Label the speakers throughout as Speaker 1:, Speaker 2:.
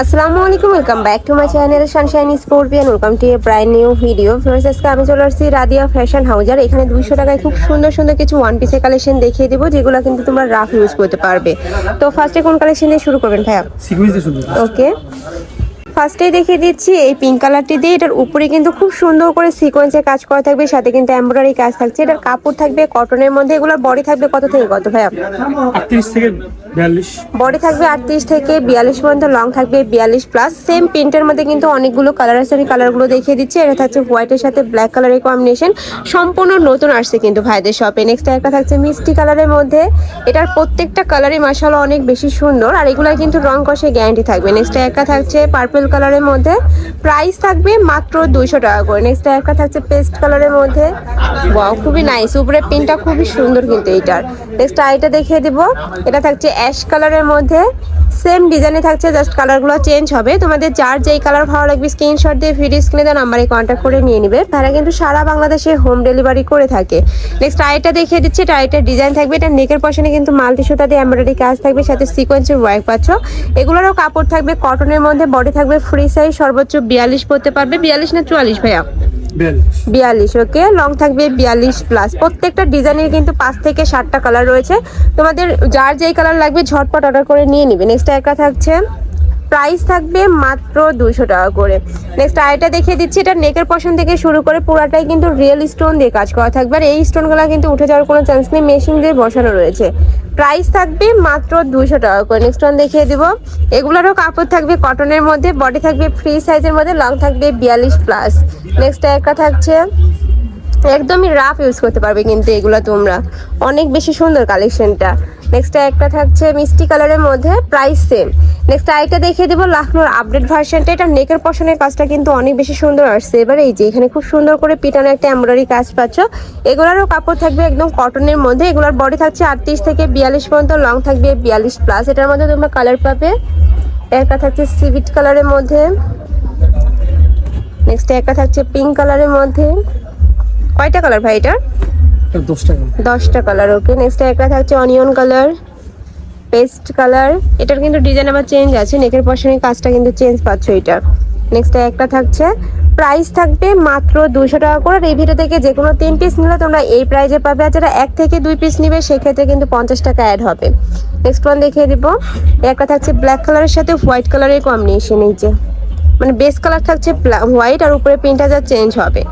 Speaker 1: আসসালামু আলাইকুম welcome back to my channel sunshine scorpion welcome to a brand new video friends আজকে আমি চলে আসছি রাদিয়া ফ্যাশন হাউজার এখানে দুইশো টাকায় খুব সুন্দর সুন্দর কিছু ওয়ান পিসের কালেকশন দেখিয়ে দেবো যেগুলো কিন্তু তোমরা রাফ ইউজ করতে পারবে। তো ফার্স্টে কোন কালেকশন দিয়ে শুরু করবেন ভাইয়া। ওকে ফার্স্টেই দেখিয়ে দিচ্ছি এই পিঙ্ক কালারটি দিয়ে এটার উপরে কিন্তু খুব সুন্দর করে সিকোয়েন্সের কাজ করা থাকবে সাথে কিন্তু এমব্রয়ডারি কাজ থাকছে। এটার কাপড় থাকবে কটনের মধ্যে এগুলোর বডি থাকবে কত থেকে কত ভাইয়া?
Speaker 2: আটত্রিশ থেকে বিয়াল্লিশ।
Speaker 1: বডি থাকবে আটত্রিশ থেকে বিয়াল্লিশ পর্যন্ত লং থাকবে বিয়াল্লিশ প্লাস সেম প্রিন্টের মধ্যে কিন্তু অনেকগুলো কালার আছে আমি কালারগুলো দেখিয়ে দিচ্ছি। এটা থাকছে হোয়াইটের সাথে ব্ল্যাক কালারের কম্বিনেশন সম্পূর্ণ নতুন আসছে কিন্তু ভাইদের শপে নেক্সট একটা থাকছে মিষ্টি কালারের মধ্যে। এটার প্রত্যেকটা কালারই মাসাল অনেক বেশি সুন্দর আর এগুলো কিন্তু রং কষে গ্যারান্টি থাকবে। নেক্সট একটা থাকছে পার্পল কালারের মধ্যে প্রাইস থাকবে মাত্র দুইশো টাকা করে। নেক্সট একটা থাকছে পেস্ট কালারের মধ্যে। ওয়াও খুবই নাইস উপরে প্রিন্টটা খুবই সুন্দর কিন্তু এইটার। নেক্সট আইটা দেখিয়ে দিব। এটা থাকছে অ্যাশ কালারের মধ্যে। সেম ডিজাইনে থাকছে জাস্ট কালারগুলো চেঞ্জ হবে। তোমাদের যার যেই কালার ভালো লাগবে স্ক্রিনশট দিয়ে ভিডিও স্ক্রিনে দেওয়া নাম্বারে কন্ট্যাক্ট করে নিয়ে নেবে। তারা কিন্তু সারা বাংলাদেশে হোম ডেলিভারি করে থাকে। নেক্সট আইটা দেখিয়ে দিচ্ছে। এটা আইটার ডিজাইন থাকবে। এটা নেকের পশনে কিন্তু মাল্টি সুতা দিয়ে এমব্রয়ডারি কাজ থাকবে। সাথে সিকোয়েন্সের ওয়ার্ক পাচ্ছ। এগুলোরও কাপড় থাকবে কটনের মধ্যে বডি থাকবে ফ্রি সাইজ সর্বোচ্চ বিয়াল্লিশ পড়তে পারবে বিয়াল্লিশ না চুয়াল্লিশ ভাইয়া?
Speaker 2: বিয়াল্লিশ।
Speaker 1: ওকে লং থাকবে বিয়াল্লিশ প্লাস প্রত্যেকটা ডিজাইনের কিন্তু পাঁচ থেকে ষাটটা কালার রয়েছে। তোমাদের যার যেই কালার লাগবে ঝটপট অর্ডার করে নিয়ে নিবে। নেক্সট একটা থাকছে প্রাইস থাকবে মাত্র দুশো টাকা করে। নেক্সট আরেকটা দেখিয়ে দিচ্ছি এটা নেকের পশন থেকে শুরু করে পুরাটাই কিন্তু রিয়েল স্টোন দিয়ে কাজ করা থাকবে। আর এই স্টোনগুলো কিন্তু উঠে যাওয়ার কোনো চান্স নেই মেশিন দিয়ে বসানো রয়েছে। প্রাইস থাকবে মাত্র দুশো টাকা করে। নেক্সট ওয়ান দেখিয়ে দিব। এগুলোরও কাপড় থাকবে কটনের মধ্যে বডি থাকবে ফ্রি সাইজের মধ্যে লং থাকবে বিয়াল্লিশ প্লাস নেক্সট একটা থাকছে, একদমই রাফ ইউজ করতে পারবে কিন্তু এগুলো তোমরা। অনেক বেশি সুন্দর কালেকশনটা নেক্সটটা একটা থাকছে মিষ্টি কালারের মধ্যে প্রাইস সেম নেক্সট আরেকটা দেখিয়ে দেবো লাখনোর আপডেট ভার্সনটা এটা নেকের পশনের কাজটা কিন্তু অনেক বেশি সুন্দর আসছে। এবার এই যে এখানে খুব সুন্দর করে পিটানো একটা এমব্রয়ডারি কাজ পাচ্ছ। এগুলোরও কাপড় থাকবে একদম কটনের মধ্যে। এগুলোর বডি থাকছে আটত্রিশ থেকে বিয়াল্লিশ পর্যন্ত লং থাকবে বিয়াল্লিশ প্লাস এটার মধ্যে তোমরা কালার পাবে। একটা থাকছে সিভিট কালারের মধ্যে। নেক্সট একটা থাকছে পিঙ্ক কালারের মধ্যে। কয়টা কালার ভাই
Speaker 2: এটা
Speaker 1: দশটা কালার ওকে নেক্সট একটা থাকছে অনিয়ন কালার পেস্ট কালার। এটার কিন্তু ডিজাইন আবার চেঞ্জ আছে। নেকের পশনের কাজটা কিন্তু চেঞ্জ পাচ্ছ এটা। নেক্সট একটা থাকছে। প্রাইস থাকবে মাত্র দুশো টাকা করে। ভিডিও থেকে যে কোনো তিন পিস নিলে তোমরা এই প্রাইজে পাবে। আর যারা এক থেকে দুই পিস নিবে, সেক্ষেত্রে কিন্তু পঞ্চাশ টাকা অ্যাড হবে। নেক্সট ওয়ান দেখিয়ে দিব। একটা থাকছে ব্ল্যাক কালারের সাথে হোয়াইট কালারের কম্বিনেশন এই যে। মানে বেস কালার থাকছে হোয়াইট আর উপরে প্রিন্টটা যা চেঞ্জ হবে।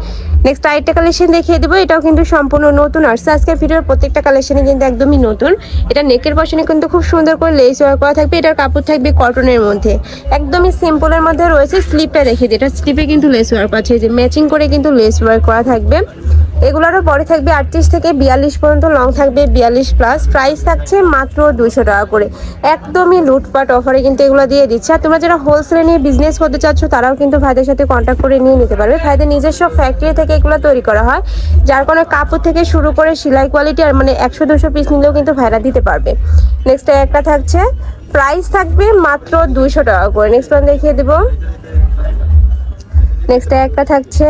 Speaker 1: নেক্সট আরেকটা কালেকশন দেখিয়ে দেবো, এটাও কিন্তু সম্পূর্ণ নতুন। আর আজকের ভিডিওর প্রত্যেকটা কালেকশনে কিন্তু একদমই নতুন। এটা নেকের পশনে কিন্তু খুব সুন্দর করে লেস ওয়ার করা থাকবে, এটার কাপড় থাকবে কটনের মধ্যে। একদমই সিম্পলের মধ্যে রয়েছে স্লিপটা দেখিয়ে দিই। এটা স্লিপে কিন্তু লেস ওয়ার্ক আছে যে ম্যাচিং করে কিন্তু লেস ওয়ার্ক করা থাকবে। এগুলোরও পরে থাকবে আটত্রিশ থেকে বিয়াল্লিশ পর্যন্ত লং থাকবে বিয়াল্লিশ প্লাস প্রাইস থাকছে মাত্র দুশো টাকা করে। একদমই লুটপাট অফারে কিন্তু এগুলো দিয়ে দিচ্ছে। আর তোমরা যারা হোলসেলে নিয়ে বিজনেস করতে চাচ্ছ, তারাও কিন্তু ভাইদের সাথে কন্ট্যাক্ট করে নিয়ে নিতে পারবে। ভাইদের নিজস্ব ফ্যাক্টরি থেকে এগুলো তৈরি করা হয়, যার কারণে কাপড় থেকে শুরু করে সেলাই কোয়ালিটি আর মানে একশো দুশো পিস নিলেও কিন্তু ভাইরা দিতে পারবে। নেক্সট একটা থাকছে প্রাইস থাকবে মাত্র দুইশো টাকা করে। নেক্সট ওয়ান দেখিয়ে দেবো। নেক্সট একটা থাকছে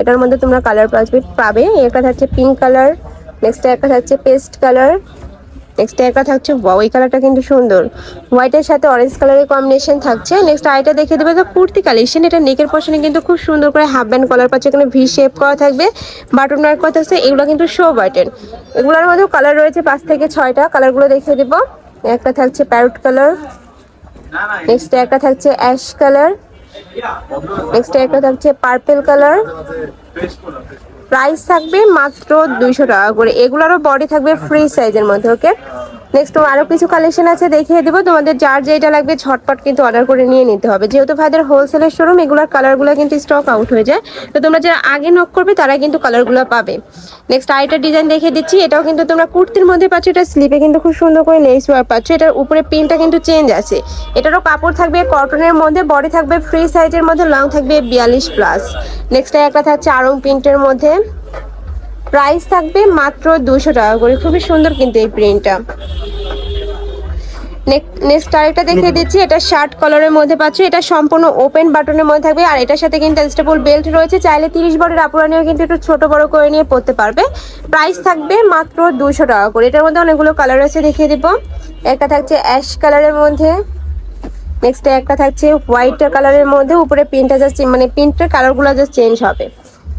Speaker 1: এটার মধ্যে তোমরা কালার পাবে পাবে। একটা থাকছে পিঙ্ক কালার নেক্সট একটা থাকছে পেস্ট কালার নেক্সট একটা থাকছে এই কালারটা কিন্তু সুন্দর। হোয়াইটের সাথে অরেঞ্জ কালারের কম্বিনেশন থাকছে। নেক্সট আইটা দেখে দেবে তো কুর্তি কালেকশন এটা নেকের পশনে কিন্তু খুব সুন্দর করে হাফ ব্যান্ড কলার পাচ্ছে, এখানে ভি শেপ করা থাকবে। বাটন ওয়ার্ক করা থাকছে, এগুলো কিন্তু শো বাটন এগুলোর মধ্যেও কালার রয়েছে পাঁচ থেকে ছয়টা। কালারগুলো দেখিয়ে দেবো। একটা থাকছে প্যারট কালার নেক্সট একটা থাকছে অ্যাশ কালার নেক্সট একটা থাকছে পার্পেল কালার প্রাইস থাকবে মাত্র দুইশো টাকা করে। এগুলোরও বডি থাকবে ফ্রি সাইজের মধ্যে ওকে নেক্সট আরও কিছু কালেকশন আছে, দেখিয়ে দেবো। তোমাদের যার যেটা লাগবে, ঝটপট কিন্তু অর্ডার করে নিয়ে নিতে হবে। যেহেতু ভাইদের হোলসেলের শোরুম এগুলোর কালারগুলো কিন্তু স্টক আউট হয়ে যায়। তো তোমরা যারা আগে নক করবে, তারা কিন্তু কালারগুলো পাবে। নেক্সট আরেকটা ডিজাইন দেখিয়ে দিচ্ছি। এটাও কিন্তু তোমরা কুর্তির মধ্যে পাচ্ছ। এটা স্লিপে কিন্তু খুব সুন্দর করে লেস ওয়ার পাচ্ছ। এটার উপরে প্রিন্টটা কিন্তু চেঞ্জ আছে। এটারও কাপড় থাকবে কটনের মধ্যে বডি থাকবে ফ্রি সাইজের মধ্যে লং থাকবে বিয়াল্লিশ প্লাস নেক্সট একটা থাকছে আরং প্রিন্টের মধ্যে। প্রাইস থাকবে মাত্র দুশো টাকা করে। খুবই সুন্দর কিন্তু এই প্রিন্টটা। নেক্সট আরেকটা দেখিয়ে দিচ্ছি। এটা শার্ট কালারের মধ্যে পাচ্ছ। এটা সম্পূর্ণ ওপেন বাটনের মধ্যে থাকবে। আর এটার সাথে কিন্তু অ্যাডজাস্টেবল বেল্ট রয়েছে। চাইলে তিরিশ বড়ের আপুরা নিয়েও কিন্তু একটু ছোট বড় করে নিয়ে পরতে পারবে। প্রাইস থাকবে মাত্র দুশো টাকা করে। এটার মধ্যে অনেকগুলো কালার আছে দেখিয়ে দিব। একটা থাকছে অ্যাশ কালারের মধ্যে। নেক্সট একটা থাকছে হোয়াইট কালারের মধ্যে। উপরে প্রিন্টটা জাস্ট মানে প্রিন্টের কালারগুলো জাস্ট চেঞ্জ হবে।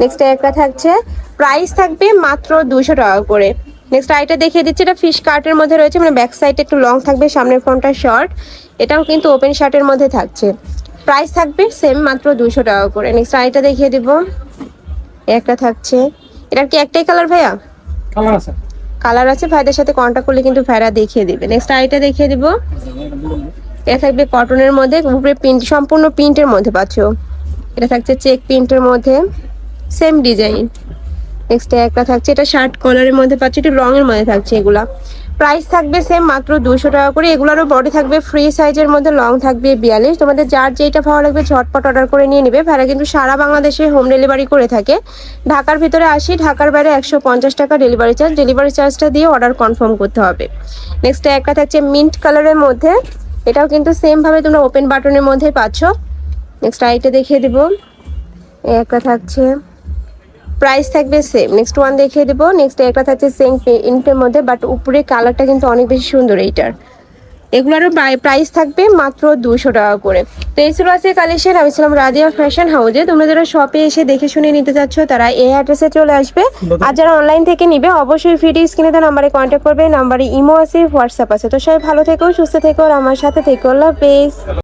Speaker 1: নেক্সট একটা থাকছে প্রাইস থাকবে মাত্র দুশো টাকা করে। নেক্সট আইটা দেখিয়ে দিচ্ছি এটা ফিশ কার্টের মধ্যে রয়েছে মানে ব্যাক সাইডে একটু লং থাকবে সামনের ফ্রন্টটা শর্ট এটাও কিন্তু ওপেন শার্টের মধ্যে থাকছে। প্রাইস থাকবে সেম মাত্র দুশো টাকা করে। নেক্সট আইটা দেখিয়ে দিব। একটা থাকছে। এটার কি একটাই কালার ভাইয়া?
Speaker 2: কালার আছে।
Speaker 1: কালার আছে ভাইদের সাথে কন্ট্যাক্ট করলে কিন্তু ভাইরা দেখিয়ে দিবে। নেক্সট আইটা দেখিয়ে দিব। এটা থাকবে কটনের মধ্যে উপরে প্রিন্ট সম্পূর্ণ প্রিন্টের মধ্যে পাচ্ছ। এটা থাকছে চেক প্রিন্টের মধ্যে। সেম ডিজাইন নেক্সট একটা থাকছে। এটা শার্ট কলারের মধ্যে পাচ্ছ একটু রঙের মধ্যে থাকছে এগুলা। প্রাইস থাকবে সেম মাত্র দুশো টাকা করে। এগুলোরও বডি থাকবে ফ্রি সাইজের মধ্যে লং থাকবে বিয়াল্লিশ। তোমাদের যার যেটা ভালো লাগবে, ঝটপট অর্ডার করে নিয়ে নেবে। ভাড়া কিন্তু সারা বাংলাদেশে হোম ডেলিভারি করে থাকে। ঢাকার ভিতরে আসি, ঢাকার বাইরে একশো পঞ্চাশ টাকা ডেলিভারি চার্জ ডেলিভারি চার্জটা দিয়ে অর্ডার কনফার্ম করতে হবে। নেক্সট একটা থাকছে মিন্ট কালারের মধ্যে। এটাও কিন্তু সেম ভাবে তোমরা ওপেন বাটনের মধ্যে পাচ্ছ। নেক্সট আইটা দেখিয়ে দিব। একটা থাকছে প্রাইস থাকবে সেম নেক্সট ওয়ান দেখিয়ে দেবো। নেক্সট একটা থাকছে সেম প্রিন্টের মধ্যে বাট উপরে কালারটা কিন্তু অনেক বেশি সুন্দর এইটার। এগুলোরও প্রাইস থাকবে মাত্র দুশো টাকা করে। তো এই ছিল আছে কালেকশন আমি ছিলাম রাজিয়া ফ্যাশন হাউজে তোমরা যারা শপে এসে দেখে শুনে নিতে চাচ্ছ তারা এই অ্যাড্রেসে চলে আসবে। আর যারা অনলাইন থেকে নিবে অবশ্যই ভিডিও স্ক্রিনে তার নাম্বারে কন্ট্যাক্ট করবে। নাম্বারে ইমো আছে হোয়াটসঅ্যাপ আছে। তো সবাই ভালো থেকো সুস্থ থেকো আর আমার সাথে থেকো। আল্লাহ হাফেজ।